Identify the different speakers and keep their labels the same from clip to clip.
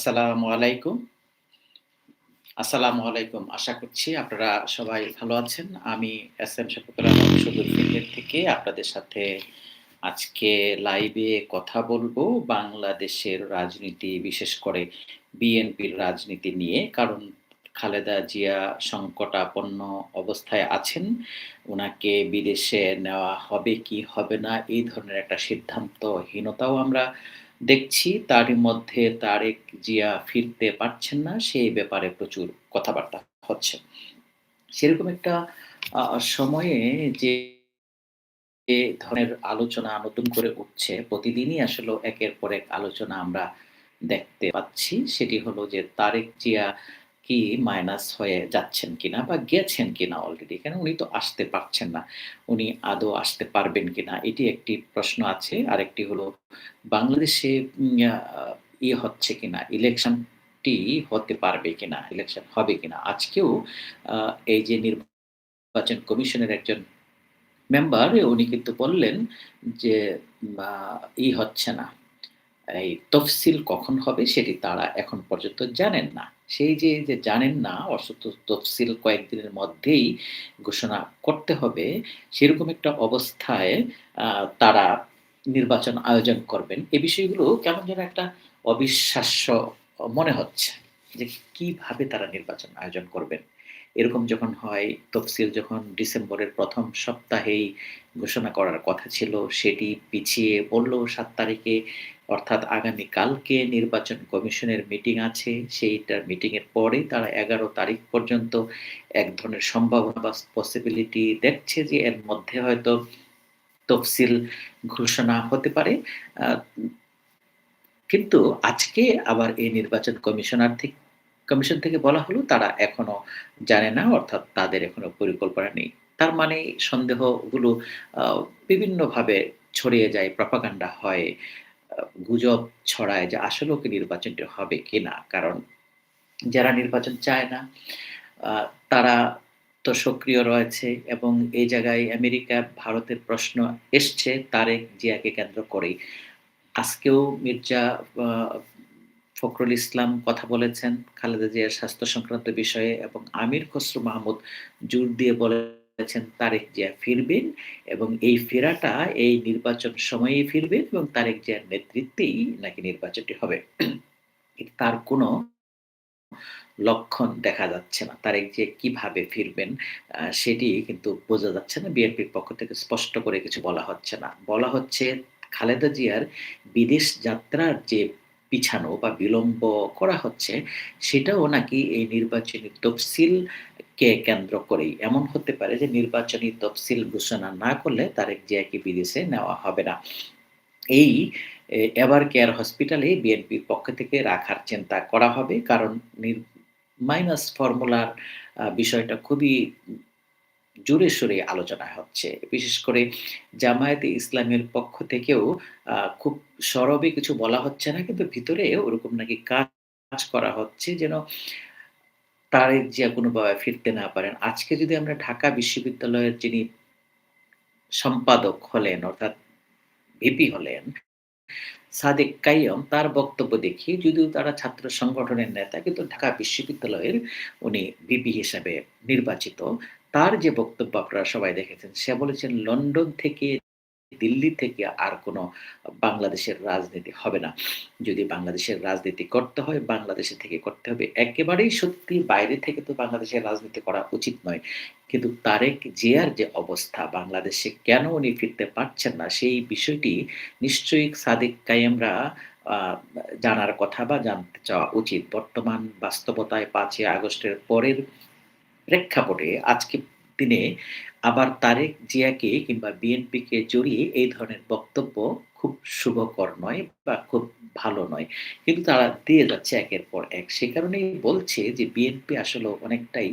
Speaker 1: আসসালামু আলাইকুম। আসসালামু আলাইকুম। আশা করছি আপনারা সবাই ভালো আছেন। আমি এস এম শফিকুল থেকে আপনাদের সাথে আজকে লাইভে কথা বলব বাংলাদেশের রাজনীতি, বিশেষ করে বিএনপির রাজনীতি নিয়ে। কারণ খালেদা জিয়া সংকটাপন্ন অবস্থায় আছেন। ওনাকে বিদেশে নেওয়া হবে কি হবে না, এই ধরনের একটা সিদ্ধান্তহীনতাও আমরা দেখছি। তারই মধ্যে তারেক জিয়া ফিরতে পারছেন না সেই ব্যাপারে প্রচুর কথাবার্তা হচ্ছে। সেরকম একটা সময়ে যে ধরনের আলোচনা নতুন করে উঠছে, প্রতিদিনই আসলে একের পর এক আলোচনা আমরা দেখতে পাচ্ছি। সেটি হলো যে তারেক জিয়া কি মাইনাস হয়ে যাচ্ছেন কিনা বা গেছেন কিনা অলরেডি? কেন উনি তো আসতে পারছেন না। উনি আদৌ আসতে পারবেন কিনা? এটি একটি প্রশ্ন আছে। আরেকটি হলো বাংলাদেশে ইয়ে হচ্ছে কিনা, ইলেকশনটি হতে পারবে কিনা, ইলেকশন হবে কিনা? আজকেও এই যে নির্বাচন কমিশনের একজন মেম্বার উনি কিন্তু বললেন যে ই হচ্ছে না। এই তফসিল কখন হবে সেটি তারা এখন পর্যন্ত জানেন না। সেই যে, যে জানেন না অথচ তফসিল কয়েকদিনের মধ্যেই ঘোষণা করতে হবে, সেরকম একটা অবস্থায় তারা নির্বাচন আয়োজন করবেন। এ বিষয়গুলো কেমন যেন একটা অবিশ্বাস্য মনে হচ্ছে। যে কীভাবে তারা নির্বাচন আয়োজন করবেন? এরকম যখন হয়, তফসিল যখন ডিসেম্বরের প্রথম সপ্তাহেই ঘোষণা করার কথা ছিল, সেটি পিছিয়ে পড়ল ৭ তারিখে। অর্থাৎ আগামীকালকে নির্বাচন কমিশনের মিটিং আছে। সেইটার মিটিংয়ের পরে তারা ১১ তারিখ পর্যন্ত এক ধরনের সম্ভাবনা বা পসিবিলিটি দেখছে যে এর মধ্যে হয়তো তফসিল ঘোষণা হতে পারে। কিন্তু আজকে আবার এই নির্বাচন কমিশনার থে কমিশন থেকে বলা হলো তারা এখনও জানে না অর্থাৎ তাদের এখনও পরিকল্পনা নেই। তার মানে সন্দেহগুলো বিভিন্নভাবে ছড়িয়ে যায়, প্রপাগান্ডা হয়, গুজব ছড়ায় যে আসলেও কি নির্বাচনটি হবে কিনা? কারণ যারা নির্বাচন চায় না তারা তো সক্রিয় রয়েছে এবং এই জায়গায় আমেরিকা, ভারতের প্রশ্ন এসছে তারেক জিয়াকে কেন্দ্র করেই। আজকেও মির্জা ফখরুল ইসলাম কথা বলেছেন খালেদা জিয়ার স্বাস্থ্য সংক্রান্ত বিষয়ে এবং আমির খসরু মাহমুদ জোর দিয়ে বলেছেন তারেক জিয়া ফিরবেন এবং এই ফেরাটা এই নির্বাচন সময়েই ফিরবেন এবং তারেক জিয়ার নেতৃত্বেই নাকি নির্বাচনটি হবে। তার কোনো লক্ষণ দেখা যাচ্ছে না। তারেক জিয়া কীভাবে ফিরবেন সেটি কিন্তু বোঝা যাচ্ছে না। বিএনপির পক্ষ থেকে স্পষ্ট করে কিছু বলা হচ্ছে না। বলা হচ্ছে খালেদা জিয়ার বিদেশ যাত্রার যে পিছানো বা বিলম্ব করা হচ্ছে, সেটাও নাকি এই নির্বাচনী তফসিলকে কেন্দ্র করেই। এমন হতে পারে যে নির্বাচনী তফসিল ঘোষণা না করলে তারেক জিয়াকে বিদেশে নেওয়া হবে না। এই, এ এভার কেয়ার হসপিটালে বিএনপির পক্ষ থেকে রাখার চিন্তা করা হবে। কারণ মাইনাস ফর্মুলার বিষয়টা খুবই জোরে সোরে আলোচনা হচ্ছে। বিশেষ করে জামায়াতে ইসলামের পক্ষ থেকেও খুব সরবে কিছু বলা হচ্ছে না। কিন্তু ভিতরে ওরকম নাকি কাজ করা হচ্ছে যেন তারেক জিয়া কোনোভাবে ফিরতে না পারেন। আজকে যদি আমরা ঢাকা বিশ্ববিদ্যালয়ের যিনি সম্পাদক হলেন অর্থাৎ ভিপি হলেন, সাদেক কাইয়্যম তার বক্তব্য দেখি যদিও তারা ছাত্র সংগঠনের নেতা কিন্তু ঢাকা বিশ্ববিদ্যালয়ের উনি ভিপি হিসাবে নির্বাচিত। তার যে বক্তব্য আপনারা সবাই দেখেছেন, সে বলেছেন লন্ডন থেকে, দিল্লি থেকে আর কোনো বাংলাদেশের রাজনীতি হবে না। যদি বাংলাদেশের রাজনীতি করতে হয়, বাংলাদেশে থেকে করতে হবে। একেবারেই সত্যি বাইরে থেকে তো বাংলাদেশের রাজনীতি করা উচিত নয়। কিন্তু তারেক জিয়ার যে অবস্থা, বাংলাদেশে কেন উনি ফিরতে পারছেন না, সেই বিষয়টি নিশ্চয়ই সাদেক কায়েমরা জানার কথা বা জানতে চাওয়া উচিত। বর্তমান বাস্তবতায় পাঁচই আগস্টের পরের প্রেক্ষাপটে আজকে দিনে আবার তারেক জিয়াকে কিংবা বিএনপিকে জড়িয়ে এই ধরনের বক্তব্য খুব শুভকর নয় বা খুব ভালো নয়। কিন্তু তারা দিয়ে যাচ্ছে একের পর এক। সে কারণেই বলছে যে বিএনপি আসলেও অনেকটাই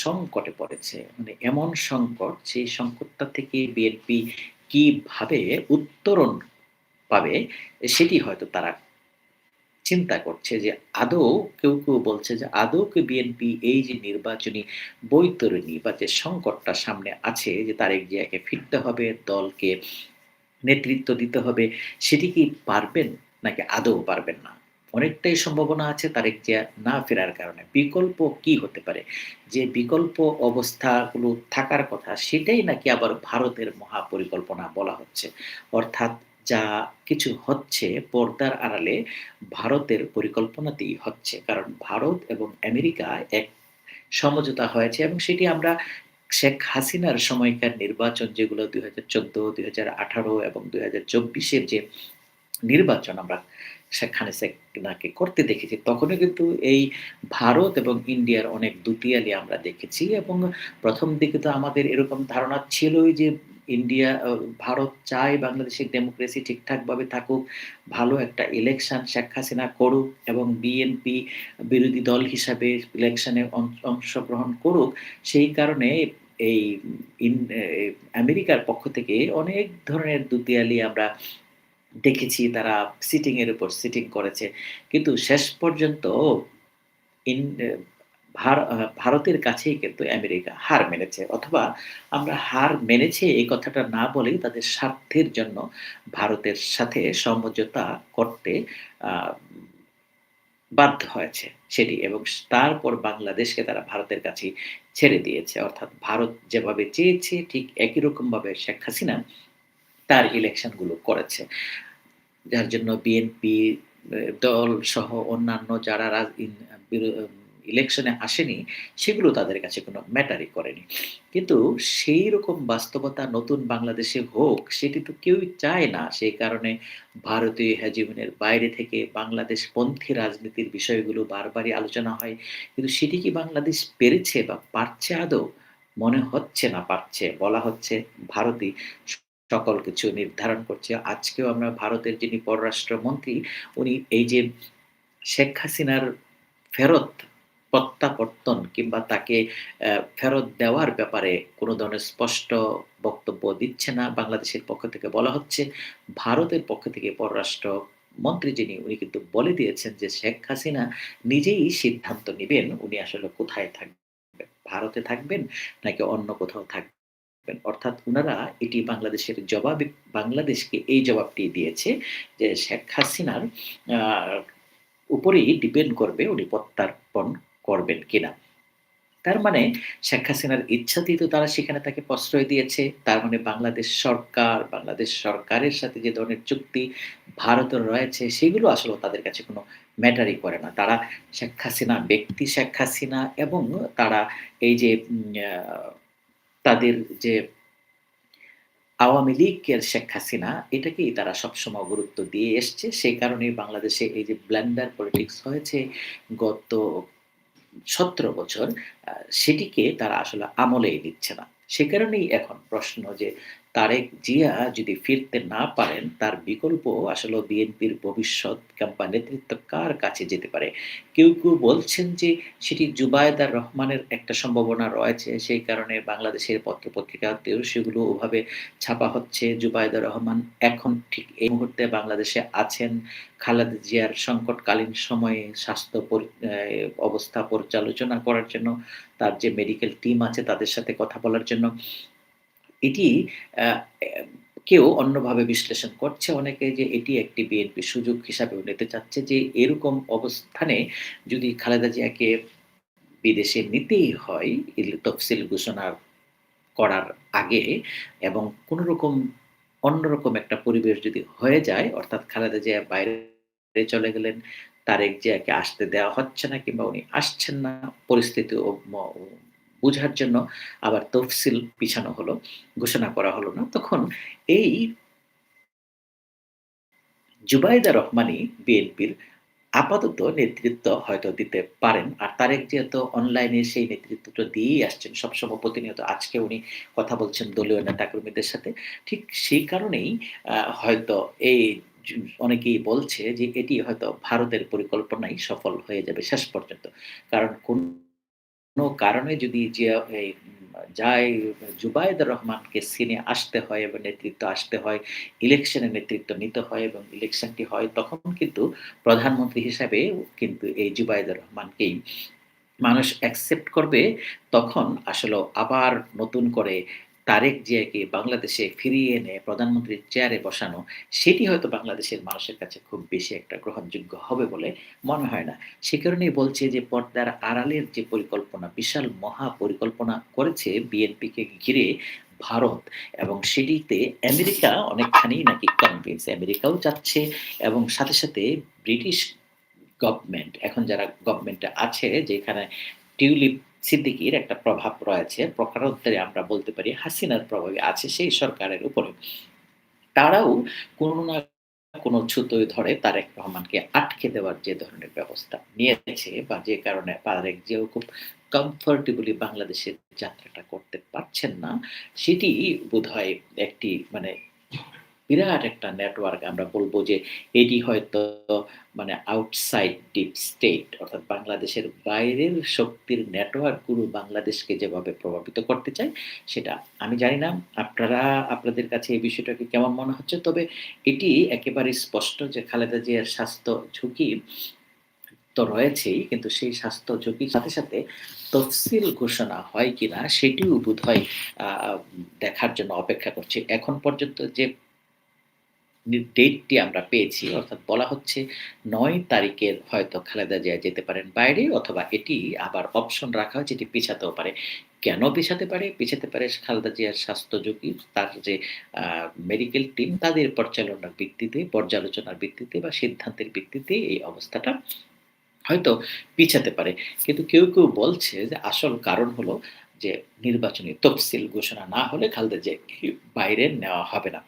Speaker 1: সংকটে পড়েছে। মানে এমন সংকট, সেই সংকটটা থেকে বিএনপি কীভাবে উত্তরণ পাবে সেটি হয়তো তারা চিন্তা করছে যে আদৌ কেউ, কেউ বলছে যে আদৌ কি বিএনপি এই যে নির্বাচনী বৈতরণী বা যে সংকটটা সামনে আছে যে তারেক জিয়াকে ফিরতে হবে, দলকে নেতৃত্ব দিতে হবে, সেটি কি পারবেন নাকি আদৌ পারবেন না? অনেকটাই সম্ভাবনা আছে তারেক জিয়া না ফেরার কারণে। বিকল্প কি হতে পারে? যে বিকল্প অবস্থাগুলো থাকার কথা সেটাই নাকি আবার ভারতের মহাপরিকল্পনা বলা হচ্ছে। অর্থাৎ যা কিছু হচ্ছে পর্দার আড়ালে ভারতের পরিকল্পনাতেই হচ্ছে। কারণ ভারত এবং আমেরিকা এক সমঝোতা হয়েছে এবং সেটি আমরা শেখ হাসিনার সময়কার নির্বাচন যেগুলো ২০১৪, ২০১৮ এবং ২০২৪ এর যে নির্বাচন আমরা সেখানে সেখানাকে করতে দেখেছি। তখনও কিন্তু এই ভারত এবং ইন্ডিয়ার অনেক দুতিয়ালি আমরা দেখেছি এবং প্রথম দিকে তো আমাদের এরকম ধারণা ছিলই যে ইন্ডিয়া ভারত চায় বাংলাদেশের ডেমোক্রেসি ঠিকঠাকভাবে থাকুক, ভালো একটা ইলেকশন শেখ হাসিনা করুক এবং বিএনপি বিরোধী দল হিসাবে ইলেকশনে অংশগ্রহণ করুক। সেই কারণে এই আমেরিকার পক্ষ থেকে অনেক ধরনের দুতিয়ালি আমরা দেখেছি তারা সিটিং এর উপর সিটিং করেছে। কিন্তু শেষ পর্যন্ত ইন ভারতের কাছেই কিন্তু আমেরিকা হার মেনেছে। অথবা আমরা হার মেনেছে এই কথাটা না বলেই তাদের স্বার্থের জন্য ভারতের সাথে সমঝোতা করতে বাধ্য হয়েছে সেটি এবং তারপর বাংলাদেশকে তারা ভারতের কাছে ছেড়ে দিয়েছে। অর্থাৎ ভারত যেভাবে চেয়েছে ঠিক একই রকমভাবে শেখ হাসিনা তার ইলেকশনগুলো করেছে। যার জন্য বিএনপি দল সহ অন্যান্য যারা ইলেকশনে আসেনি, সেগুলো তাদের কাছে কোনো ম্যাটারই করেনি। কিন্তু সেই রকম বাস্তবতা নতুন বাংলাদেশে হোক, সেটি তো কেউই চায় না। সেই কারণে ভারতীয় হেজিমনির বাইরে থেকে বাংলাদেশ পন্থী রাজনীতির বিষয়গুলো বারবারই আলোচনা হয়। কিন্তু সেটি কি বাংলাদেশ পেরেছে বা পারছে আদৌ? মনে হচ্ছে না পারছে। বলা হচ্ছে ভারতই সকল কিছু নির্ধারণ করছে। আজকেও আমরা ভারতের যিনি পররাষ্ট্রমন্ত্রী, উনি এই যে শেখ হাসিনার ফেরত প্রত্যাবর্তন কিংবা তাকে ফেরত দেওয়ার ব্যাপারে কোনো ধরনের স্পষ্ট বক্তব্য দিচ্ছে না। বাংলাদেশের পক্ষ থেকে বলা হচ্ছে, ভারতের পক্ষ থেকে পররাষ্ট্রমন্ত্রী যিনি উনি কিন্তু বলে দিয়েছেন যে শেখ হাসিনা নিজেই সিদ্ধান্ত নিবেন উনি আসলে কোথায় থাকবেন। ভারতে থাকবেন নাকি অন্য কোথাও থাকবেন। অর্থাৎ উনারা এটি বাংলাদেশের জবাবে বাংলাদেশকে এই জবাবটি দিয়েছে যে শেখ হাসিনার উপরেই ডিপেন্ড করবে উনি প্রত্যার্পণ করবেন কিনা। তার মানে শেখ হাসিনার ইচ্ছাতেই তো তারা সেখানে তাকে প্রশ্রয় দিয়েছে। তার মানে বাংলাদেশ সরকার, বাংলাদেশ সরকারের সাথে যে ধরনের চুক্তি ভারতের রয়েছে সেগুলো আসলেও তাদের কাছে কোনো ম্যাটারই করে না। তারা শেখ হাসিনা ব্যক্তি শেখ হাসিনা এবং তারা এই যে তাদের যে আওয়ামী লীগের শেখ হাসিনা এটাকেই তারা সবসময় গুরুত্ব দিয়ে এসছে। সেই কারণেই বাংলাদেশে এই যে ব্লেন্ডার পলিটিক্স হয়েছে গত ১৭ বছর সেটিকে তারা আসলে আমলেই দিচ্ছে না। সে কারণেই এখন প্রশ্ন যে তারেক জিয়া যদি ফিরতে না পারেন, তার বিকল্প আসলে বিএনপির ভবিষ্যৎ কিংবা নেতৃত্ব কার কাছে যেতে পারে? কেউ, কেউ বলছেন যে সেটি জুবায়দার রহমানের একটা সম্ভাবনা রয়েছে। সেই কারণে বাংলাদেশের পত্র-পত্রিকাতেও সেগুলো ওভাবে ছাপা হচ্ছে। জুবায়েদার রহমান এখন ঠিক এই মুহূর্তে বাংলাদেশে আছেন। খালেদা জিয়ার সংকটকালীন সময়ে স্বাস্থ্য অবস্থা পর্যালোচনা করার জন্য তার যে মেডিকেল টিম আছে তাদের সাথে কথা বলার জন্য। এটি কেউ অন্যভাবে বিশ্লেষণ করছে অনেকে যে এটি একটি বিএনপি সুযোগ হিসাবেও নিতে চাচ্ছে যে এরকম অবস্থানে যদি খালেদা জিয়াকে বিদেশে নিতেই হয় তফসিল ঘোষণা করার আগে এবং কোনরকম অন্যরকম একটা পরিবেশ যদি হয়ে যায় অর্থাৎ খালেদা জিয়া বাইরে চলে গেলেন, তারেক জিয়াকে আসতে দেওয়া হচ্ছে না কিংবা উনি আসছেন না, পরিস্থিতি বুঝার জন্য আবার তফসিল পিছানো হলো, ঘোষণা করা হলো না। তখন এই জুবাইদা রহমানই বিএনপির আপাতত নেতৃত্ব হয়তো দিতে পারেন। আর তারেক জিয়া তো অনলাইনে সেই নেতৃত্বটা দিয়েই আসছেন সবসময় প্রতিনিয়ত। আজকে উনি কথা বলছেন দলীয় নেতাকর্মীদের সাথে। ঠিক সেই কারণেই হয়তো এই অনেকেই বলছে যে এটি হয়তো ভারতের পরিকল্পনাই সফল হয়ে যাবে শেষ পর্যন্ত। কারণ কোন কারণে যদি জিয়া এই যাই যায় জুবায়েদার রহমানকে সিনে আসতে হয় এবং নেতৃত্ব আসতে হয়, ইলেকশনে নেতৃত্ব নিতে হয় এবং ইলেকশনটি হয় তখন কিন্তু প্রধানমন্ত্রী হিসাবে কিন্তু এই জুবায়েদার রহমানকেই মানুষ অ্যাকসেপ্ট করবে। তখন আসলে আবার নতুন করে তারেক জিয়াকে বাংলাদেশে ফিরিয়ে এনে প্রধানমন্ত্রীর চেয়ারে বসানো, সেটি হয়তো বাংলাদেশের মানুষের কাছে খুব বেশি একটা গ্রহণযোগ্য হবে বলে মনে হয় না। সে কারণেই বলছে যে পর্দার আড়ালের যে পরিকল্পনা, বিশাল মহা পরিকল্পনা করেছে বিএনপিকে ঘিরে ভারত এবং সেটিতে আমেরিকা অনেকখানি নাকি কনভিন্স। আমেরিকাও চাচ্ছে এবং সাথে, সাথে ব্রিটিশ গভর্নমেন্ট এখন যারা গভর্নমেন্টে আছে যেখানে টিউলিপ সিদ্দিকির একটা প্রভাব রয়েছে। প্রকারান্তরে আমরা বলতে পারি হাসিনার প্রভাবে আছে সেই সরকারের উপরে। তারাও কোন না কোন ছুতোয় ধরে তারেক রহমানকে আটকে দেওয়ার যে ধরনের ব্যবস্থা নিয়েছে বা যে কারণে তারেক যে খুব কমফোর্টেবলি বাংলাদেশের যাত্রাটা করতে পারছেন না, সেটি বোধহয় একটি মানে বিরাট একটা নেটওয়ার্ক আমরা বলব যে এটি হয়তো মানে আউটসাইড ডিপ স্টেট অর্থাৎ বাংলাদেশের বাইরের শক্তির নেটওয়ার্কগুলো বাংলাদেশকে যেভাবে প্রভাবিত করতে চায় সেটা আমি জানি না। আপনারা আপনাদের কাছে এই বিষয়টাকে কেমন মনে হচ্ছে? তবে এটি একেবারে স্পষ্ট যে খালেদা জিয়ার স্বাস্থ্য ঝুঁকি তো রয়েছেই কিন্তু সেই স্বাস্থ্য ঝুঁকির সাথে, সাথে তফসিল ঘোষণা হয় কিনা সেটিও বোধহয় আ দেখার জন্য অপেক্ষা করছে। এখন পর্যন্ত যে ডেটটি আমরা পেয়েছি অর্থাৎ বলা হচ্ছে নয় তারিখের হয়তো খালেদা জিয়া যেতে পারেন বাইরে অথবা এটি আবার অপশন রাখা হয়েছে এটি পিছাতেও পারে। কেন পিছাতে পারে? পিছাতে পারে খালেদা জিয়ার স্বাস্থ্য ঝুঁকি, তার যে মেডিকেল টিম তাদের পরিচালনার ভিত্তিতে, পর্যালোচনার ভিত্তিতে বা সিদ্ধান্তের ভিত্তিতে এই অবস্থাটা হয়তো পিছাতে পারে। কিন্তু কেউ, কেউ বলছে যে আসল কারণ হলো যে নির্বাচনী তফসিল ঘোষণা না হলে খালেদা জিয়াকে বাইরে নেওয়া হবে না।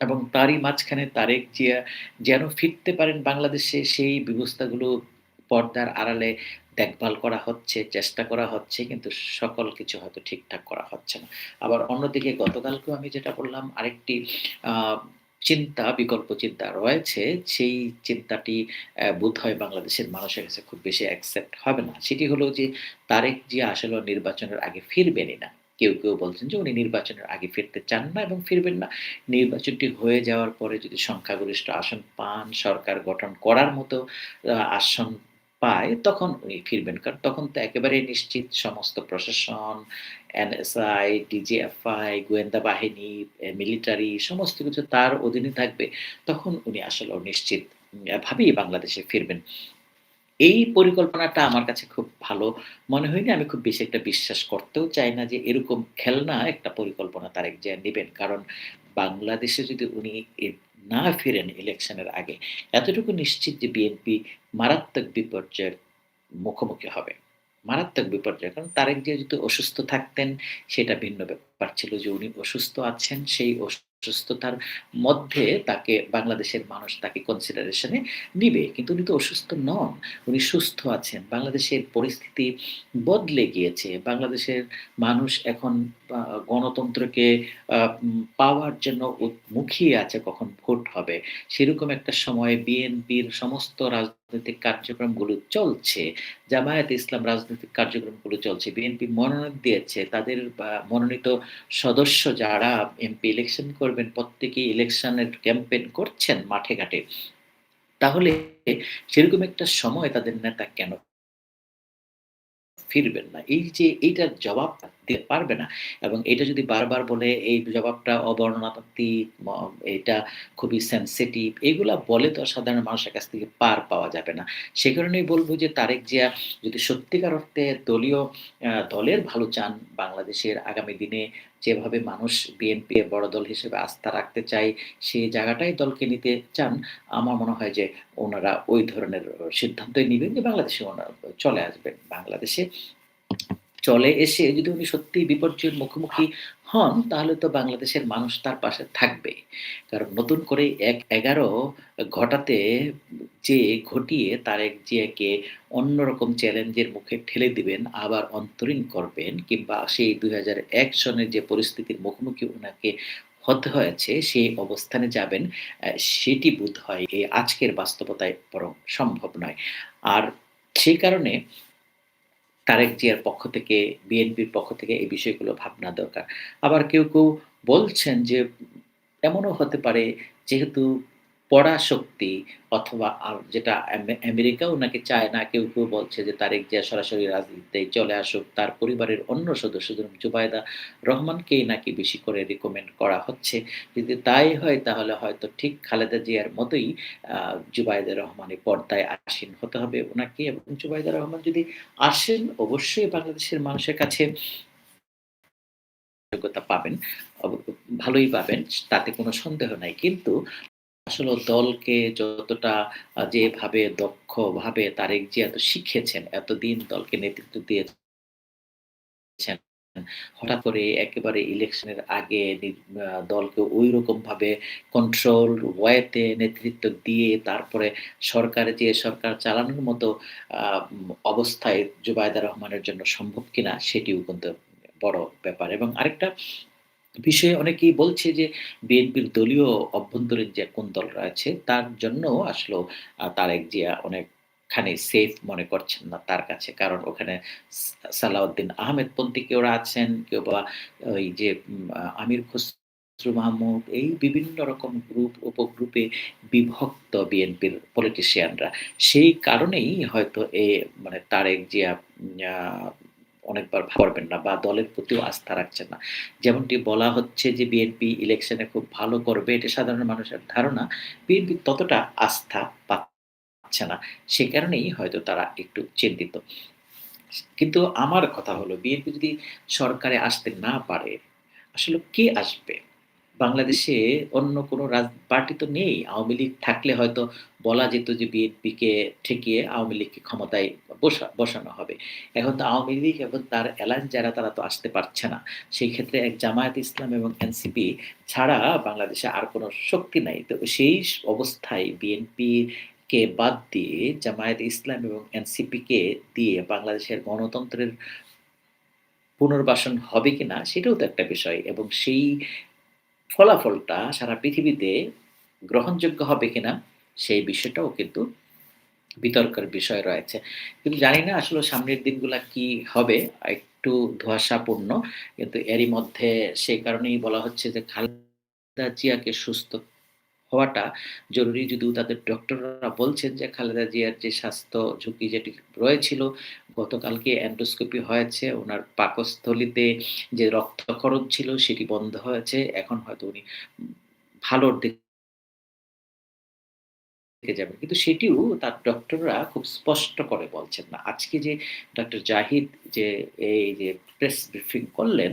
Speaker 1: এবং তারই মাঝখানে তারেক জিয়া যেন ফিরতে পারেন বাংলাদেশে সেই ব্যবস্থাগুলো পর্দার আড়ালে দেখভাল করা হচ্ছে, চেষ্টা করা হচ্ছে কিন্তু সকল কিছু হয়তো ঠিকঠাক করা হচ্ছে না। আবার অন্যদিকে গতকালকেও আমি যেটা বললাম আরেকটি চিন্তা, বিকল্প চিন্তা রয়েছে। সেই চিন্তাটি বোধ হয় বাংলাদেশের মানুষের কাছে খুব বেশি অ্যাকসেপ্ট হবে না। সেটি হলো যে তারেক জিয়া আসলেও নির্বাচনের আগে ফিরবেনই না। কেউ, কেউ বলছেন যে উনি নির্বাচনের আগে ফিরতে চান না এবং ফিরবেন না। নির্বাচনটি হয়ে যাওয়ার পরে যদি সংখ্যাগরিষ্ঠ আসন পান, সরকার গঠন করার মতো আসন পায় তখন উনি ফিরবেন। কারণ তখন তো একেবারে নিশ্চিত সমস্ত প্রশাসন, এনএসআই, ডিজিএফআই, গোয়েন্দা বাহিনী, মিলিটারি সমস্ত কিছু তার অধীনে থাকবে। তখন উনি আসলেও নিশ্চিত ভাবেই বাংলাদেশে ফিরবেন। এই পরিকল্পনাটা আমার কাছে খুব ভালো মনে হয়নি। আমি খুব বেশি একটা বিশ্বাস করতেও চাই না যে এরকম খেলনা একটা পরিকল্পনা তারেক জিয়া নেবেন কারণ বাংলাদেশে যদি উনি না ফিরেন ইলেকশনের আগে, এতটুকু নিশ্চিত যে বিএনপি মারাত্মক বিপর্যয়ের মুখোমুখি হবে। মারাত্মক বিপর্যয়। কারণ তারেক জিয়া যদি অসুস্থ থাকতেন সেটা ভিন্ন ব্যাপার ছিল যে উনি অসুস্থ আছেন সেই অসুস্থতার মধ্যে তাকে, বাংলাদেশের মানুষ তাকে কনসিডারেশন নিবে। কিন্তু উনি তো অসুস্থ নন। উনি সুস্থ আছেন। বাংলাদেশের পরিস্থিতি বদলে গিয়েছে। বাংলাদেশের মানুষ এখন গণতন্ত্রকে পাওয়ার জন্য মুখিয়ে আছে কখন ভোট হবে। সেরকম একটা সময়ে বিএনপির সমস্ত রাজনৈতিক কার্যক্রমগুলো চলছে। জামায়াতে ইসলাম রাজনৈতিক কার্যক্রমগুলো চলছে। বিএনপি মনোনয়ন দিয়েছে। তাদের মনোনীত সদস্য যারা এমপি ইলেকশন করবেন, প্রত্যেকেই ইলেকশনের ক্যাম্পেইন করছেন মাঠে ঘাটে। তাহলে সেরকম একটা সময় তাদের নেতা কেন ফিরবেন না। এই যে এইটার জবাব দিতে পারবে না এবং এটা যদি বারবার বলে এই জবাবটা অবর্ণনাত্মক ম এটা খুবই সেনসিটিভ এগুলা বলে তো সাধারণ মানুষের কাছ থেকে পার পাওয়া যাবে না। সে কারণেই বলব যে তারেক জিয়া যদি সত্যিকার অর্থে দলীয় দলের ভালো চান, বাংলাদেশের আগামী দিনে যেভাবে মানুষ বিএনপি বড় দল হিসেবে আস্থা রাখতে চায়, সেই জায়গাটাই দলকে নিতে চান, আমার মনে হয় যে ওনারা ওই ধরনের সিদ্ধান্তই নিবেন যে বাংলাদেশে ওনারা চলে আসবেন। বাংলাদেশে চলে এসে যদি উনি সত্যি বিপর্যয়ের মুখোমুখি হন, তাহলে তো বাংলাদেশের মানুষ তার পাশে থাকবে। কারণ নতুন করে এক ১১ ঘটাতে যে ঘটিয়ে তার তারেক জিয়াকে অন্যরকম চ্যালেঞ্জের মুখে ঠেলে দিবেন, আবার অন্তরীণ করবেন কিংবা সেই ২০০১ সনের যে পরিস্থিতির মুখোমুখি ওনাকে হতে হয়েছে সেই অবস্থানে যাবেন, সেটি বোধহয় এই আজকের বাস্তবতায় বরং সম্ভব নয়। আর সেই কারণে তারেক জিয়ার পক্ষ থেকে, বিএনপির পক্ষ থেকে এই বিষয়গুলো ভাবনা দরকার। আবার কেউ, কেউ বলছেন যে এমনও হতে পারে যেহেতু পরাশক্তি অথবা আর যেটা আমে আমেরিকাও নাকি চায় না। কেউ, কেউ বলছে যে তারেক জিয়া সরাসরি রাজনীতিতে চলে আসুক। তার পরিবারের অন্য সদস্য জুবাইদা রহমানকেই নাকি বেশি করে রিকমেন্ড করা হচ্ছে। যদি তাই হয় তাহলে হয়তো ঠিক খালেদা জিয়ার মতোই আ জুবাইদা রহমানের পর্দায় আসীন হতে হবে ওনাকে এবং জুবায়দা রহমান যদি আসেন অবশ্যই বাংলাদেশের মানুষের কাছে যোগ্যতা পাবেন। ভালোই পাবেন। তাতে কোনো সন্দেহ নাই। কিন্তু আসলে দলকে যতটা যেভাবে দক্ষভাবে তারেক জিয়া তো শিখেছেন, এতদিন দলকে নেতৃত্ব দিয়েছেন হঠাৎ করে একেবারে ইলেকশনের আগে নি আ দলকে ঐরকমভাবে কন্ট্রোল ওয়েতে নেতৃত্ব দিয়ে তারপরে সরকারে যে সরকার চালানোর মতো অবস্থায় জুবাইদা রহমানের জন্য সম্ভব কিনা সেটিও কিন্তু বড় ব্যাপার। এবং আরেকটা বিষয়ে অনেকেই বলছে যে বিএনপির দলীয় অভ্যন্তরীণ যে কোন্দল রয়েছে তার জন্যও আসলেও আ তারেক জিয়া অনেকখানি সেফ মনে করছেন না তার কাছে। কারণ ওখানে সালাউদ্দিন আহমেদপন্থী কেউ আছেন, কেউ বা ওই যে আমির খসরু মাহমুদ এই বিভিন্ন রকম গ্রুপ উপগ্রুপে বিভক্ত বিএনপির পলিটিশিয়ানরা। সেই কারণেই হয়তো এ মানে তারেক জিয়া অনেকবার পারবেন না বা দলের প্রতিও আস্থা রাখছেন না। যেমনটি বলা হচ্ছে যে বিএনপি ইলেকশনে খুব ভালো করবে এটা সাধারণ মানুষের ধারণা। বিএনপি ততটা আস্থা পাচ্ছে না। সে কারণেই হয়তো তারা একটু চিন্তিত। কিন্তু আমার কথা হলো বিএনপি যদি সরকারে আসতে না পারে, আসলে কে আসবে? বাংলাদেশে অন্য কোনো রাজ, পার্টি তো নেই। আওয়ামী লীগ থাকলে হয়তো বলা যেত যে বিএনপিকে ঠেকিয়ে আওয়ামী লীগকে ক্ষমতায় বসা, বসানো হবে। এখন তো আওয়ামী লীগ এবং তার অ্যালায়েন্স যারা, তারা তো আসতে পারছে না। সেই ক্ষেত্রে এক জামায়াতে ইসলাম এবং এনসিপি ছাড়া বাংলাদেশে আর কোনো শক্তি নাই। তো সেই অবস্থায় বিএনপি কে বাদ দিয়ে, জামায়াত ইসলাম এবং এনসিপিকে দিয়ে বাংলাদেশের গণতন্ত্রের পুনর্বাসন হবে কিনা, সেটাও তো একটা বিষয় এবং সেই ফলাফলটা সারা পৃথিবীতে গ্রহণযোগ্য হবে কিনা, সেই বিষয়টাও কিন্তু বিতর্কের বিষয় রয়েছে। কিন্তু জানি না আসলে সামনের দিনগুলা কি হবে? একটু ধোয়াশাপূর্ণ, কিন্তু এরই মধ্যে সেই কারণেই বলা হচ্ছে যে খালেদা জিয়াকে সুস্থ হওয়াটা জরুরি। যদিও তাদের ডক্টররা বলছেন যে খালেদা জিয়ার যে স্বাস্থ্য ঝুঁকি যেটি রয়েছিল, গতকালকে এন্ডোস্কোপি হয়েছে। উনার পাকস্থলীতে যে রক্তক্ষরণ ছিল সেটি বন্ধ হয়েছে। এখন হয়তো উনি ভালোর দিকে যাবেন। কিন্তু সেটিও তার ডক্টররা খুব স্পষ্ট করে বলছেন না। আজকে যে ডক্টর জাহিদ যে এই যে প্রেস ব্রিফিং করলেন,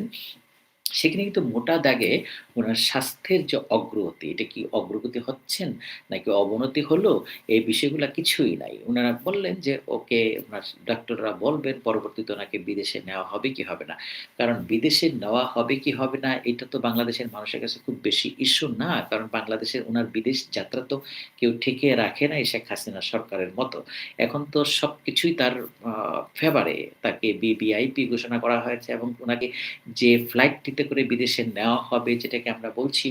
Speaker 1: সেখানে কিন্তু মোটা দাগে উনার স্বাস্থ্যের যে অগ্রগতি, এটা কি অগ্রগতি হচ্ছেন নাকি অবনতি হলো? এই বিষয়গুলা কিছুই নাই। উনারা বললেন যে ওকে উনার ডাক্তাররা বলবেন পরবর্তীতে ওনাকে বিদেশে নেওয়া হবে কি হবে না। কারণ বিদেশে নেওয়া হবে কি হবে না এটা তো বাংলাদেশের মানুষের কাছে খুব বেশি ইস্যু না। কারণ বাংলাদেশের ওনার বিদেশ যাত্রা তো কেউ ঠেকিয়ে রাখে নাই শেখ হাসিনা সরকারের মতো। এখন তো সবকিছুই তার আ ফেভারে তাকে ভিভিআইপি ঘোষণা করা হয়েছে এবং ওনাকে যে ফ্লাইটটিতে করে বিদেশে নেওয়া হবে যেটাকে আমরা বলছি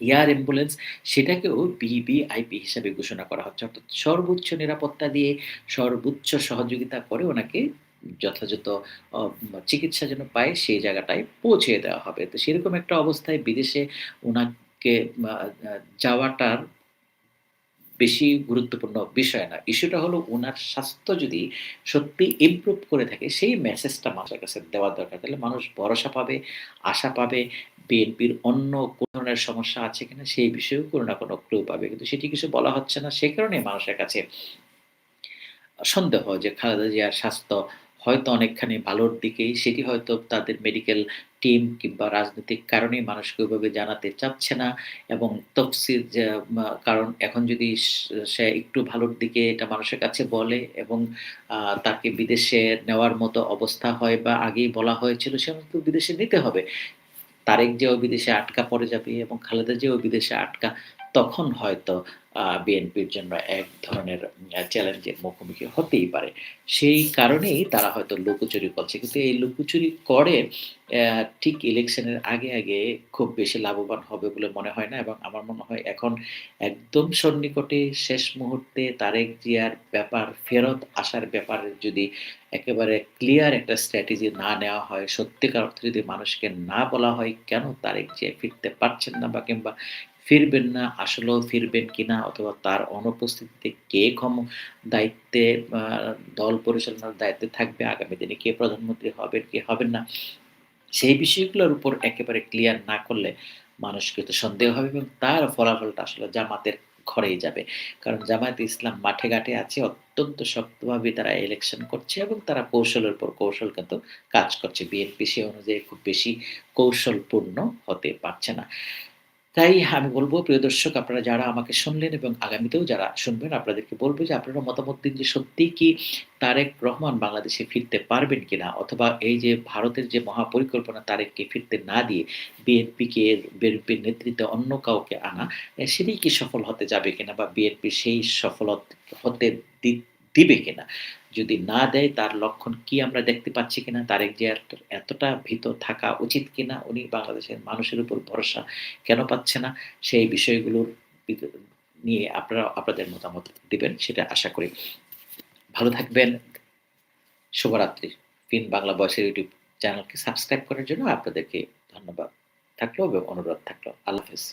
Speaker 1: এয়ার অ্যাম্বুলেন্স সেটাকেও ভিভিআইপি হিসাবে ঘোষণা করা হচ্ছে। অর্থাৎ সর্বোচ্চ নিরাপত্তা দিয়ে সর্বোচ্চ সহযোগিতা করে ওনাকে যথাযথ চিকিৎসা যেন পায় সেই জায়গাটায় পৌঁছে দেওয়া হবে। তো সেরকম একটা অবস্থায় বিদেশে আ যাওয়াটার বেশি গুরুত্বপূর্ণ বিষয় না। ইস্যুটা হলো ওনার স্বাস্থ্য যদি সত্যি ইমপ্রুভ করে থাকে সেই মেসেজটা মানুষের কাছে দেওয়া দরকার। তাহলে মানুষ ভরসা পাবে, আশা পাবে, বিএনপির অন্য কোন ধরনের সমস্যা আছে কিনা সেই বিষয়েও কোন না কোন ক্লু পাবে। কিন্তু সেটি কিছু বলা হচ্ছে না। সে কারণেই মানুষের কাছে সন্দেহ যে খালেদা জিয়ার স্বাস্থ্য হয়তো অনেকখানি ভালোর দিকেই, সেটি হয়তো তাদের মেডিকেল টিম কিংবা রাজনৈতিক কারণেই মানুষকে ওইভাবে জানাতে চাচ্ছে না এবং তফসিল কারণ এখন যদি সে একটু ভালোর দিকে এটা মানুষের কাছে বলে এবং তাকে বিদেশে নেওয়ার মতো অবস্থা হয় বা আগেই বলা হয়েছিল, সে বিদেশে নিতে হবে। তারেক যে ও বিদেশে আটকা পড়ে যাবে এবং খালেদা যে ও বিদেশে আটকা তখন হয়তো বিএনপির জন্য এক ধরনের চ্যালেঞ্জের মুখোমুখি হতেই পারে। সেই কারণেই তারা হয়তো লুকোচুরি করছে। কিন্তু এই লুকোচুরি করে ঠিক ইলেকশনের আগে, আগে খুব বেশি লাভবান হবে বলে মনে হয় না এবং আমার মনে হয় এখন একদম সন্নিকটে শেষ মুহূর্তে তারেক জিয়ার ব্যাপার ফেরত আসার ব্যাপারে যদি একেবারে ক্লিয়ার একটা স্ট্র্যাটেজি না নেওয়া হয়, সত্যিকার অর্থে যদি মানুষকে না বলা হয় কেন তারেক জিয়া ফিরতে পারছেন না বা কিংবা ফিরবেন না, আসলেও ফিরবেন কিনা অথবা তার অনুপস্থিতিতে কে ক্ষম দায়িত্বে দল পরিচালনার দায়িত্বে থাকবে, আগামী দিনে কে প্রধানমন্ত্রী হবেন, কে হবেন না, সেই বিষয়গুলোর উপর একেবারে ক্লিয়ার না করলে মানুষ কিন্তু সন্দেহ হবে এবং তার ফলাফলটা আসলে জামাতের ঘরেই যাবে। কারণ জামায়াত ইসলাম মাঠে-ঘাটে আছে অত্যন্ত শক্তভাবে তারা ইলেকশন করছে এবং তারা কৌশলের পর কৌশল কিন্তু কাজ করছে। বিএনপি সে অনুযায়ী খুব বেশি কৌশলপূর্ণ হতে পারছে না। তাই আমি বলব প্রিয় দর্শক আপনারা যারা আমাকে শুনলেন এবং আগামীতেও যারা শুনবেন আপনাদেরকে বলব যে আপনারা মতামত দিন যে সত্যিই কি তারেক রহমান বাংলাদেশে ফিরতে পারবেন কিনা? অথবা এই যে ভারতের যে মহাপরিকল্পনা তারেককে ফিরতে না দিয়ে বিএনপিকে বিএনপির নেতৃত্বে অন্য কাউকে আনা, সেটাই কি সফল হতে যাবে কিনা বা বিএনপি সেই সফল হতে দিবে কিনা? যদি না দেয়, তার লক্ষণ কি আমরা দেখতে পাচ্ছি কিনা? তারেক এত এতটা ভীত থাকা উচিত কিনা? উনি বাংলাদেশের মানুষের উপর ভরসা কেন পাচ্ছে না? সেই বিষয়গুলোর নিয়ে আপনারা, আপনাদের মতামত দিবেন, সেটা আশা করি। ভালো থাকবেন। শুভরাত্রি। ফিন বাংলা বয়সের ইউটিউব চ্যানেলকে সাবস্ক্রাইব করার জন্য আপনাদেরকে ধন্যবাদ থাকল এবং অনুরোধ থাকল। আল্লাহ হাফেজ।